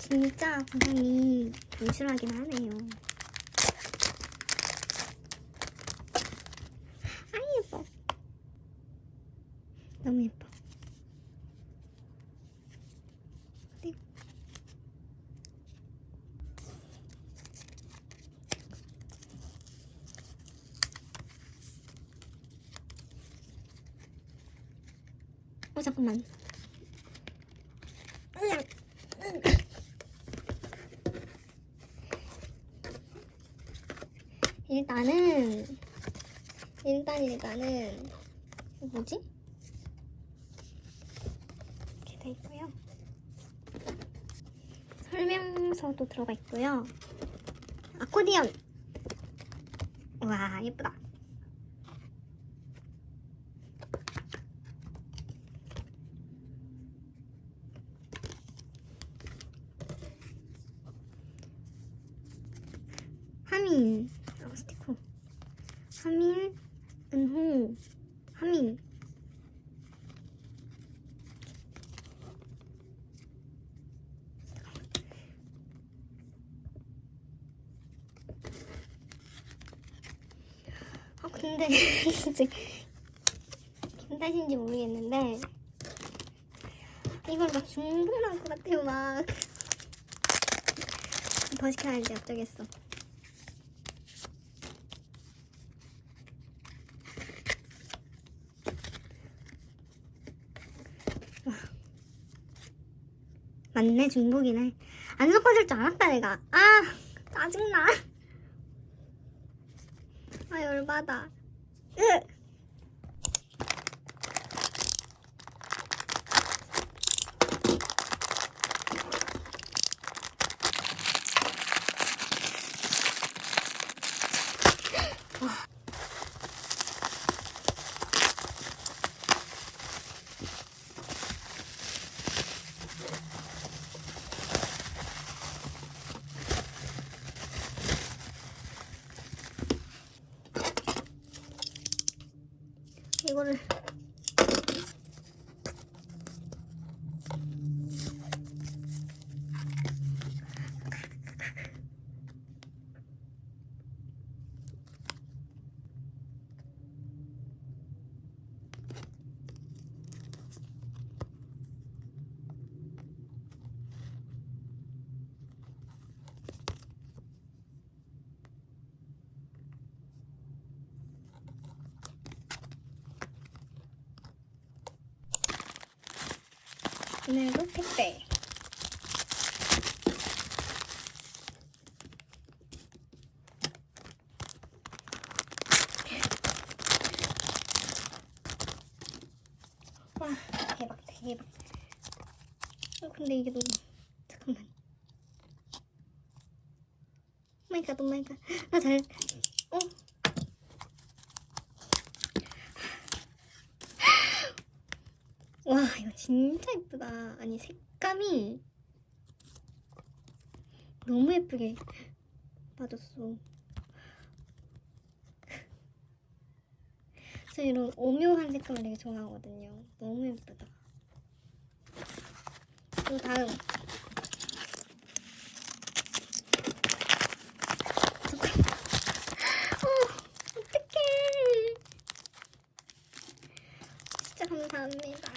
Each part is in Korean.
진짜 굉장히 단순하긴 하네요. 아 예뻐. 너무 예뻐. 네. 어 잠깐만. 일단은 일단 일단은 뭐지? 이렇게 돼 있고요. 설명서도 들어가 있고요. 아코디언. 와 예쁘다. 하민 어, 스티커 하민 은호 하민 아 근데 진짜 김다신지 모르겠는데 이걸 막 중독날 것 같아요 막. 더 시켜야지 어쩌겠어. 맞네 중복이네. 안 섞어줄 줄 알았다 내가. 아 짜증나 아열받아 으. 이거를 오늘도 택배. 와 대박 대박. 어 근데 이게 너무 잠깐만. 오마이갓 오마이갓. 나 잘 어? 와 이거 진짜 예쁘다. 아니 색감이 너무 예쁘게 빠졌어. 저 이런 오묘한 색감을 되게 좋아하거든요. 너무 예쁘다. 그 다음 잠깐만 어 어떡해 진짜 감사합니다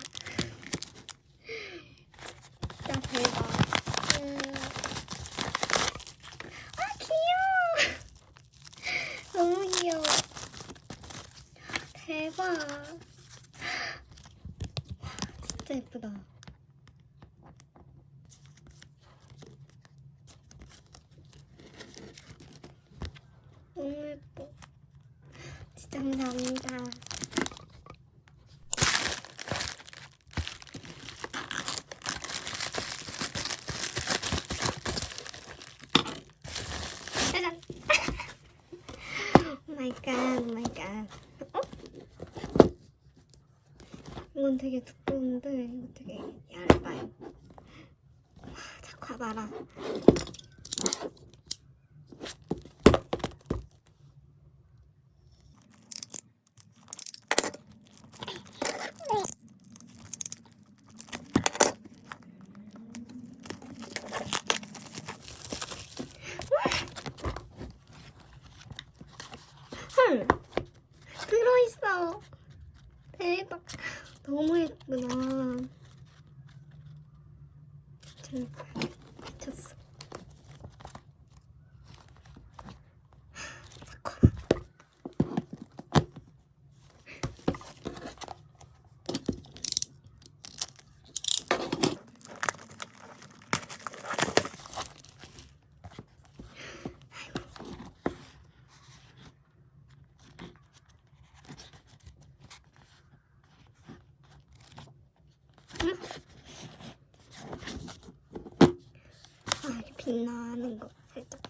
진짜 대박. 음. 아 귀여워. 너무 귀여워. 대박. 와, 진짜 예쁘다. 너무 예뻐. 진짜 감사합니다. 짜잔. 오 마이 갓, 오 마이 갓. 어? 이건 되게 두꺼운데 이거 되게 얇아요. 와, 자꾸 봐라. 빛나는 거 살짝.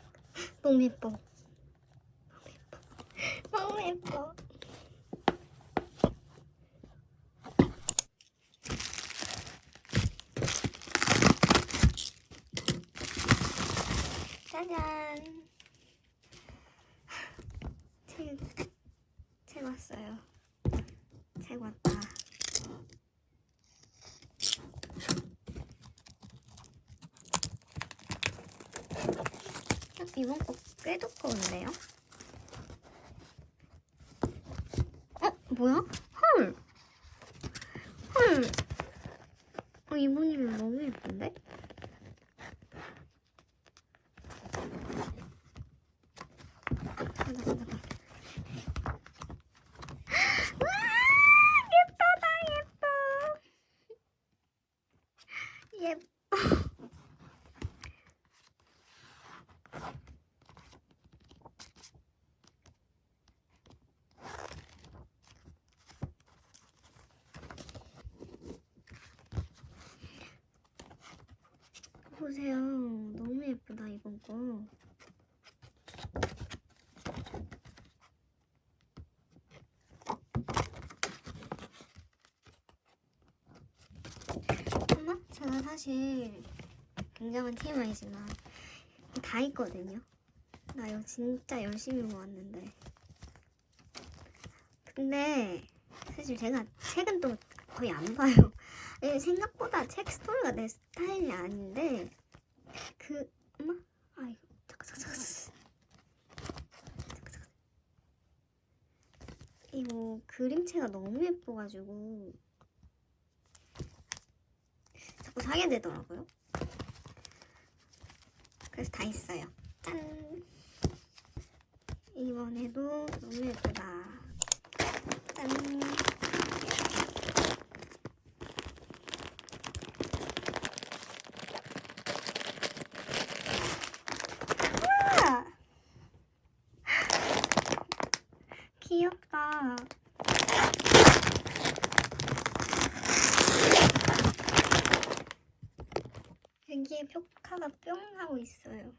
너무 예뻐 너무 예뻐 너무 예뻐 짜잔 책, 책 왔어요 책 왔다 어, 이번 거 꽤 두꺼운데요? 어? 뭐야? 헐! 헐! 어, 이모님 너무 예쁜데? 가자, 가자, 가자. 와! 예쁘다, 예뻐! 예뻐. 보세요. 너무 예쁘다, 이번 거. 엄마? 제가 사실 굉장한 TMI지만 다 있거든요. 나 이거 진짜 열심히 모았는데. 근데 사실 제가 책은 또 거의 안 봐요. 예, 생각보다 책 스토리가 내 스타일이 아닌데 그 엄마 아 잠깐 잠깐 이거 그림체가 너무 예뻐가지고 자꾸 사게 되더라고요. 그래서 다 있어요. 짠 이번에도 너무 예쁘다. 짠. 우와! 귀엽다. 여기에 표카가 뿅 하고 있어요.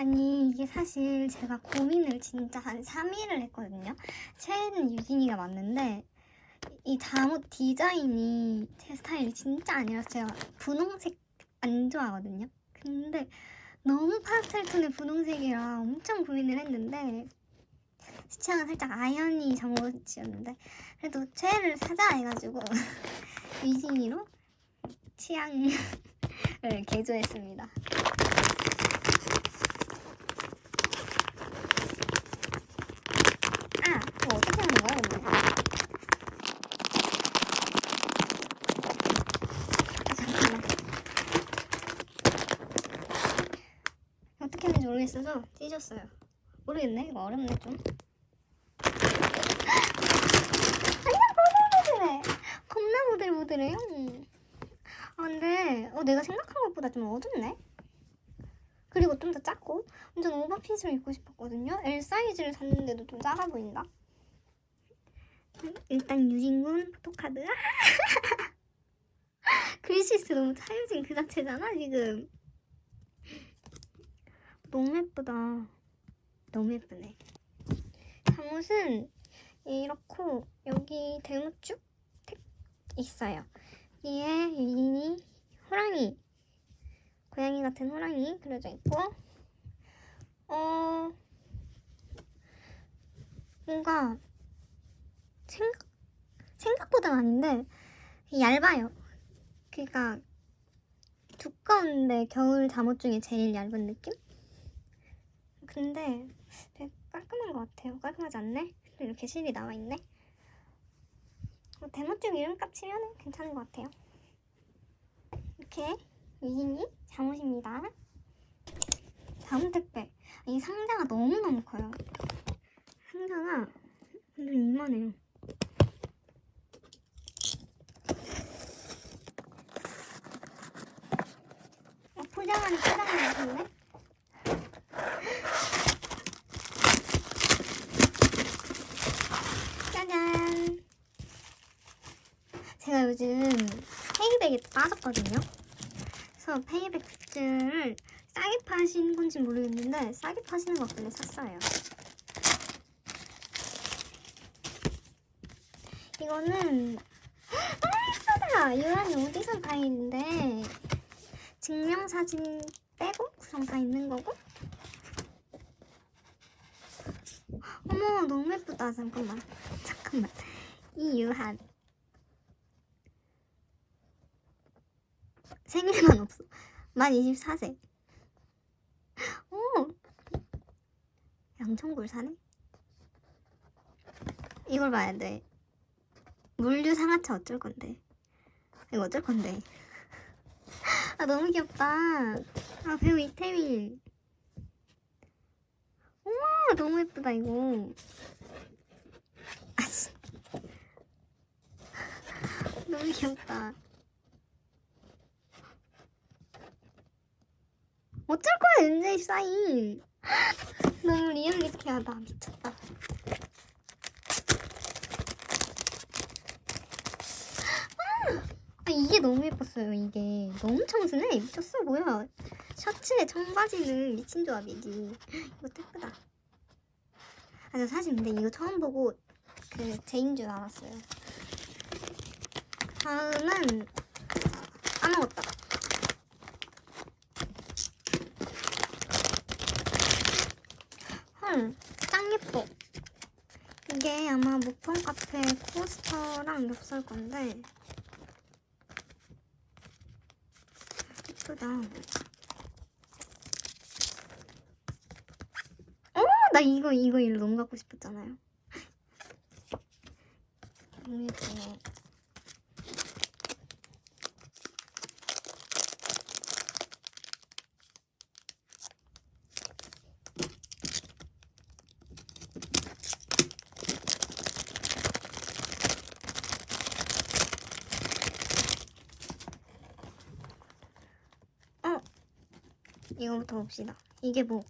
아니 이게 사실 제가 고민을 진짜 한 3일을 했거든요. 최애는 유진이가 맞는데 이 잠옷 디자인이 제 스타일이 진짜 아니라서 제가 분홍색 안 좋아하거든요. 근데 너무 파스텔 톤의 분홍색이라 엄청 고민을 했는데 시창은 살짝 아연이 잠옷이었는데 그래도 최애를 사자 해가지고 유진이로 취향을 개조했습니다. 아, 이거 어떻게 하는 거야, 근데? 아, 잠깐만. 하는지 모르겠어서 찢었어요. 모르겠네. 이거 어렵네, 좀. 아니야, 보들보들해. 겁나 보들보들해요. 아, 근데, 어, 내가 생각한 것보다 좀 어둡네? 그리고 좀 더 작고, 완전 오버핏을 입고 싶었거든요. L 사이즈를 샀는데도 좀 작아 보인다. 일단 유진군 포토카드. 글씨스 너무 차유진 그 자체잖아 지금. 너무 예쁘다. 너무 예쁘네. 잠옷은 이렇고 여기 대문쭉 택 있어요. 위에 유진이 호랑이 고양이 같은 호랑이 그려져 있고 어 뭔가 생각 생각보다 아닌데 얇아요. 그러니까 두꺼운데 겨울 잠옷 중에 제일 얇은 느낌? 근데 되게 깔끔한 것 같아요. 깔끔하지 않네? 이렇게 실이 나와 있네. 어, 대모쪽 이름값 치면 괜찮은 것 같아요. 이렇게 유진이 잠옷입니다. 다음 택배. 이 상자가 너무너무 커요. 상자가 완전 이만해요. 어, 포장하는 포장이 같은데? 짜잔! 제가 요즘 페이백에 빠졌거든요. 그래서 페이백 굿즈를 싸게 파시는 건지 모르겠는데 싸게 파시는 것 같길래 샀어요. 이거는 아 예쁘다. 유한이 어디서 다 있는데 증명사진 빼고 구성 다 있는 거고 어머 너무 예쁘다 잠깐만 잠깐만 이 유한 생일만 없어. 만 24세. 오! 양천굴 사네? 이걸 봐야 돼. 물류 상하차 어쩔 건데? 이거 어쩔 건데? 아 너무 귀엽다. 아 배우 이태민. 우와 너무 예쁘다 이거. 아 진- 너무 귀엽다 어쩔 거야 은재이 사인. 너무 리얼리티하다. 미쳤다. 아 이게 너무 예뻤어요 이게. 너무 청순해. 미쳤어 뭐야. 셔츠에 청바지는 미친 조합이지. 이것도 예쁘다. 아 저 사실 근데 이거 처음 보고 그 제인 줄 알았어요. 다음은 까먹었다 헐짱 예뻐 이게 아마 목폰 카페 코스터랑 엽서일 건데 예쁘다. 어, 나 이거 이거 너무 갖고 싶었잖아요. 너무 예쁘네. 어, 이거부터 봅시다. 이게 뭐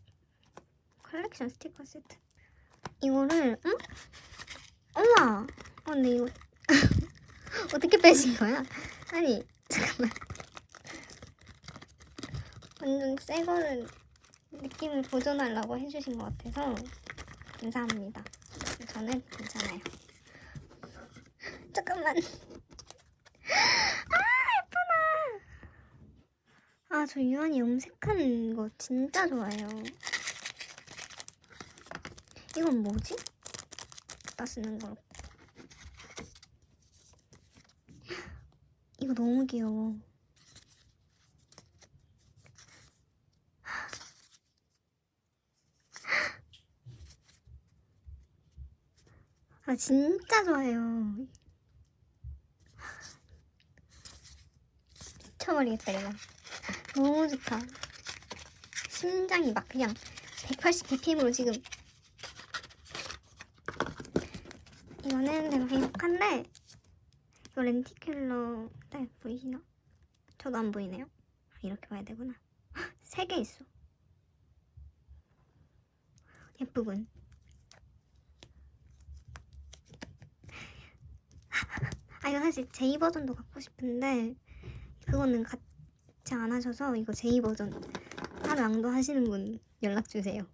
컬렉션 스티커 세트. 이거를 응? 엄마. 어, 근데 이거 어떻게 빼신 거야? 아니 잠깐만. 완전 새 거를 느낌을 보존하려고 해주신 것 같아서 감사합니다. 저는 괜찮아요. 잠깐만. 아, 저 유한이 염색한 거 진짜 좋아해요. 이건 뭐지? 나 쓰는 거. 이거 너무 귀여워. 아, 진짜 좋아해요. 미쳐버리겠다, 이거. 너무 좋다. 심장이 막 그냥 180 bpm으로 지금. 이거는 내가 행복한데, 이거 렌티큘러 딱 보이시나? 저도 안 보이네요. 아, 이렇게 봐야 되구나. 세 개 있어. 예쁘군. 아, 이거 사실 제이 버전도 갖고 싶은데, 그거는 같이 안 하셔서 이거 제이 버전 하루 낭도 하시는 분 연락 주세요.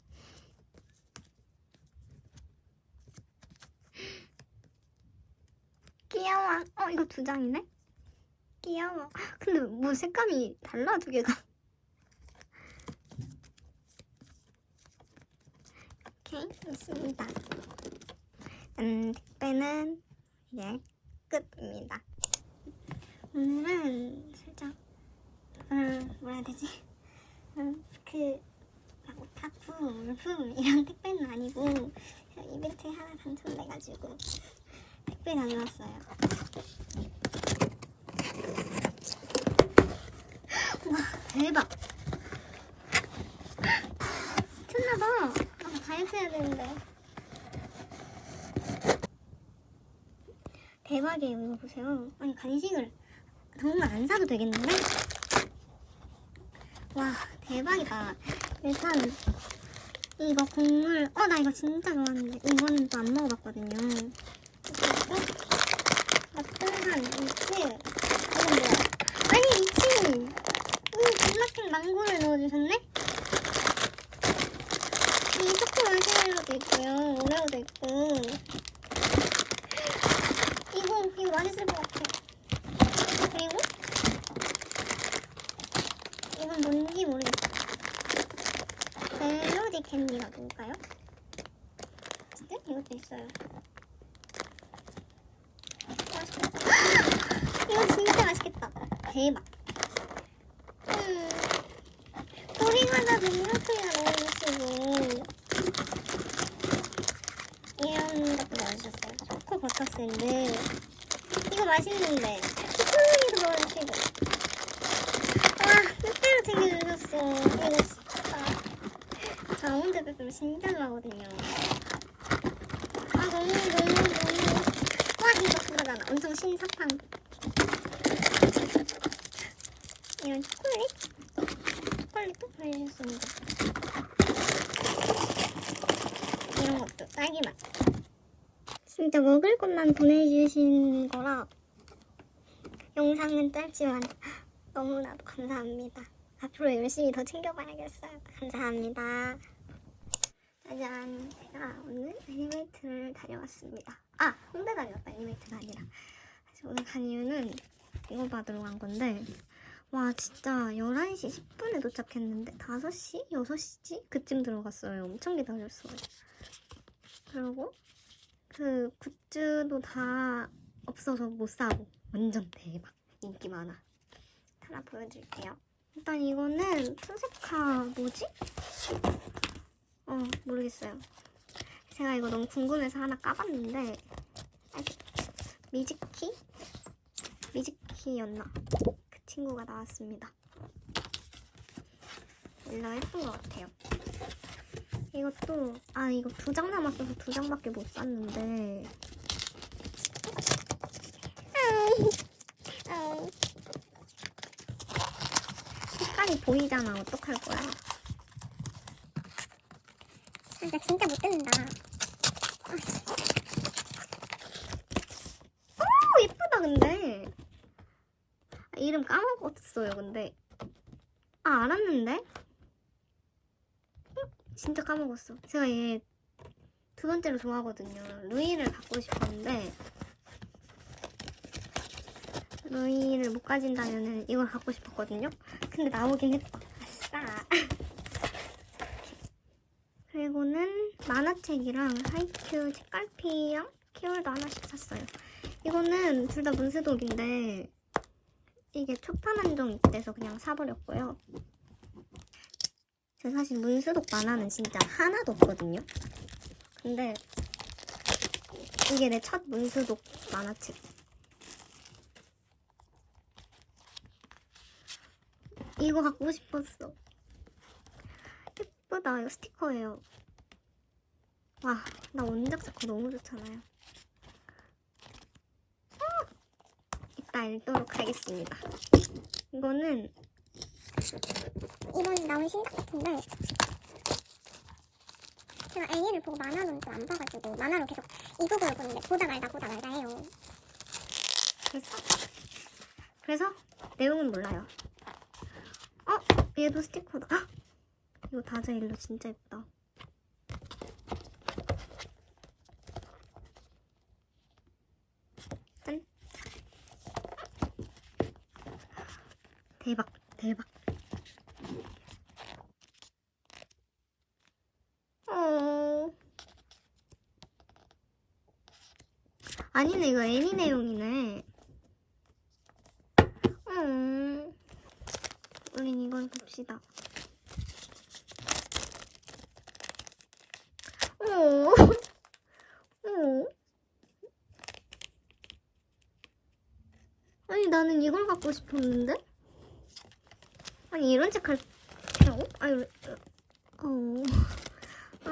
귀여워. 어 이거 두 장이네. 귀여워. 근데 뭐 색감이 달라 두 개가. 오케이 있습니다. 음 택배는 이제 끝입니다. 오늘은 음 뭐라 해야 되지? 음, 그 하품, 물품 이런 택배는 아니고 그냥 이벤트에 하나 당첨돼가지고 택배 다녀왔어요. 와 대박! 미쳤나봐. 아, 다이어트 해야 되는데. 대박이에요. 이거 보세요. 아니 간식을 정말 안 사도 되겠는데? 와 대박이다. 일단 이거 국물 어 나 이거 진짜 좋아하는데 이번엔 또 안 먹어봤거든요. 따뜻한 이치 이건 뭐야? 아니 이치 이 기막힌 망고를 넣어주셨네? 이 초코 마시멜로도 있고요. 오레오도 있고. 이거, 이거 맛있을 것 같아. 그리고 이건 뭔지 모르겠어요. 멜로디 캔디가 뭘까요? 네? 이것도 있어요. 맛있겠다. 이거 진짜 맛있겠다. 대박. 음. 토핑하다 보면 하트가 너무 예쁘고. 이런 것도 맛있었어요. 초코 버터 샌드. 이거 맛있는데. 초콜릿도 맛있고. 빼빼로 진짜 좋아하거든요. 아, 너무, 너무, 너무. 와, 이거 그거잖아. 엄청 신사탕. 이런 초콜릿? 초콜릿도 보내주셨습니다. 이런 것도 딸기 맛. 진짜 먹을 것만 보내주신 거라 영상은 짧지만 너무나도 감사합니다. 앞으로 열심히 더 챙겨봐야겠어요. 감사합니다. 짜잔, 제가 오늘 애니메이트를 다녀왔습니다. 아, 홍대 다녀왔다. 애니메이트가 아니라. 사실 오늘 간 이유는 이거 받으러 간 건데 와 진짜 11시 10분에 도착했는데 5시? 6시지? 그쯤 들어갔어요. 엄청 기다렸어요. 그리고 그 굿즈도 다 없어서 못 사고 완전 대박 인기 많아 하나 보여드릴게요 일단 이거는 푸세카 뭐지? 어 모르겠어요. 제가 이거 너무 궁금해서 하나 까봤는데 미즈키? 미즈키였나? 그 친구가 나왔습니다. 일라 예쁜 것 같아요. 이것도 아 이거 두 장 남았어서 두 장밖에 못 샀는데. 색깔이 보이잖아. 어떡할 거야 나 진짜 못 뜯는다 오 예쁘다 근데 아, 이름 까먹었어요 근데 아 알았는데 진짜 까먹었어. 제가 얘 두 번째로 좋아하거든요. 루이를 갖고 싶었는데 루이를 못 가진다면은 이걸 갖고 싶었거든요. 근데 나오긴 했다. 아싸. 그리고는 만화책이랑 하이큐 책갈피랑 키월도 하나씩 샀어요. 이거는 둘 다 문세독인데 이게 초판 한정 있대서 그냥 사버렸고요. 저 사실 문수독 만화는 진짜 하나도 없거든요. 근데 이게 내 첫 문수독 만화책. 이거 갖고 싶었어. 예쁘다. 이거 스티커예요. 와, 나 원작 작가 너무 좋잖아요. 어! 이따 읽도록 하겠습니다. 이거는 이번 나온 신작 같은데 제가 애니를 보고 만화는 또안 봐가지고 만화로 계속 이북을 보는데 보다 말다 보다 말다 해요. 그래서 그래서 내용은 몰라요. 어? 얘도 스티커다. 헉! 이거 다자일로 진짜 예쁘다. 짠. 대박, 대박. 어. 아니네, 이거 애니 내용이네. 음, 우린 이걸 봅시다. 오, 오. 아니 나는 이걸 갖고 싶었는데? 아니 이런 책할 필요? 아니 왜? 어, 어,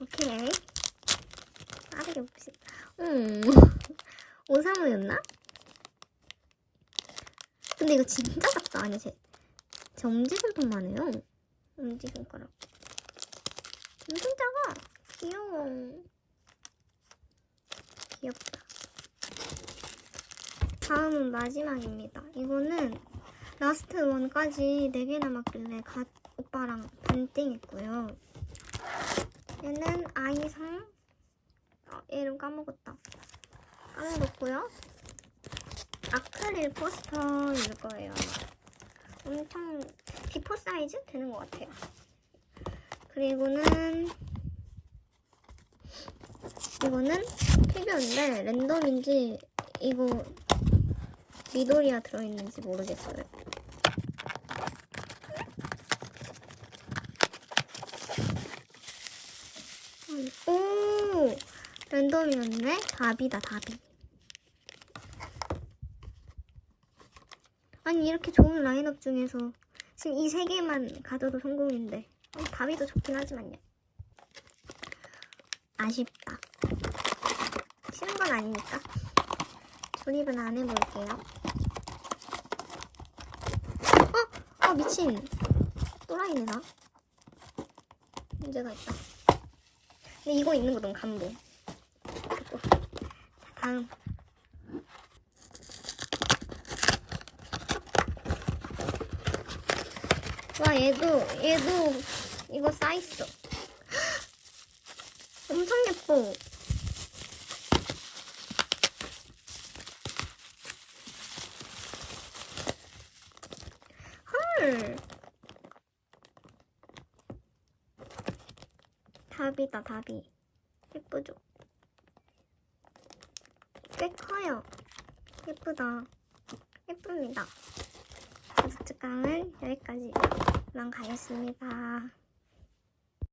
오케이. 빠르게 봅시다. 음, 오사무였나? 근데 이거 진짜 작다. 아니, 제, 제 엄지 손톱만 해요. 엄지 손가락. 엄청 작아. 귀여워. 귀엽다. 다음은 마지막입니다. 이거는 라스트 원까지 4개 남았길래 갓 오빠랑 반띵 했고요. 얘는 아이상. 어, 얘 이름 까먹었다. 까먹었고요. 아크릴 포스터일 거예요. 엄청 비포 사이즈 되는 것 같아요. 그리고는 이거는 피규어인데 랜덤인지 이거 미도리가 들어있는지 모르겠어요. 오 랜덤이었네. 답이다 답이. 아니 이렇게 좋은 라인업 중에서 지금 이 세 개만 가져도 성공인데 어, 답이도 좋긴 하지만요. 아쉽다. 싫은 건 아니니까. 조립은 안 해볼게요. 어? 어 미친. 또라이네 나. 문제가 있다. 근데 이거 있는 거 너무. 자, 다음. 와 얘도 얘도 이거 쌓있어. 엄청 예뻐. 답이다, 답이. 예쁘죠? 꽤 커요. 예쁘다. 예쁩니다. 그래서 특강은 여기까지만 가겠습니다.